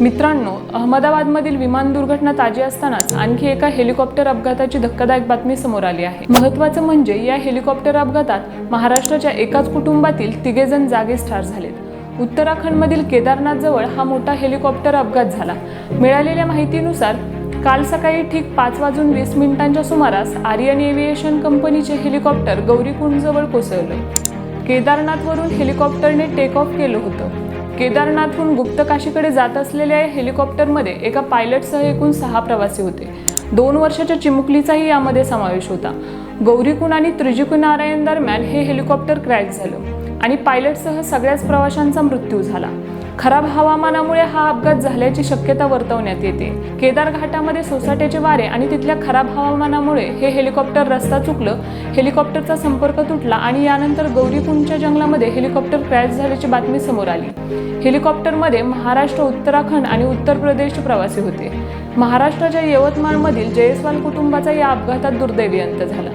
मित्रांनो अहमदाबादमधील विमान दुर्घटना ताजी असतानाच आणखी एका हेलिकॉप्टर अपघाताची धक्कादायक बातमी समोर आली आहे. महत्त्वाचं म्हणजे या हेलिकॉप्टर अपघातात महाराष्ट्राच्या एकाच कुटुंबातील तिघेजण जागीच ठार झालेत. उत्तराखंडमधील केदारनाथजवळ हा मोठा हेलिकॉप्टर अपघात झाला. मिळालेल्या माहितीनुसार काल सकाळी ठीक पाच वाजून वीस मिनिटांच्या सुमारास आर्यन एव्हिएशन कंपनीचे हेलिकॉप्टर गौरीकुंडजवळ कोसळलं. केदारनाथवरून हेलिकॉप्टरने टेक ऑफ केलं होतं. केदारनाथहून गुप्तकाशीकडे जात असलेल्या या हेलिकॉप्टरमध्ये एका पायलटसह एकूण सहा प्रवासी होते. दोन वर्षाच्या चिमुकलीचाही यामध्ये समावेश होता. गौरीकुण आणि त्रिजुकू नारायण दरम्यान हे हेलिकॉप्टर क्रॅश झालं आणि पायलटसह सगळ्याच प्रवाशांचा मृत्यू झाला. खराब हवामानामुळे हा अपघात झाल्याची शक्यता वर्तवण्यात येते. केदार घाटामध्ये सोसाट्याचे वारे आणि तिथल्या खराब हवामानामुळे हे हेलिकॉप्टर रस्ता चुकलं हेलिकॉप्टरचा संपर्क तुटला आणि यानंतर गौरीकुंडच्या जंगलामध्ये हेलिकॉप्टर क्रॅश झाल्याची बातमी समोर आली. हेलिकॉप्टरमध्ये महाराष्ट्र उत्तराखंड आणि उत्तर प्रदेशचे प्रवासी होते. महाराष्ट्राच्या यवतमाळमधील जयस्वाल कुटुंबाचा या अपघातात दुर्दैवी अंत झाला.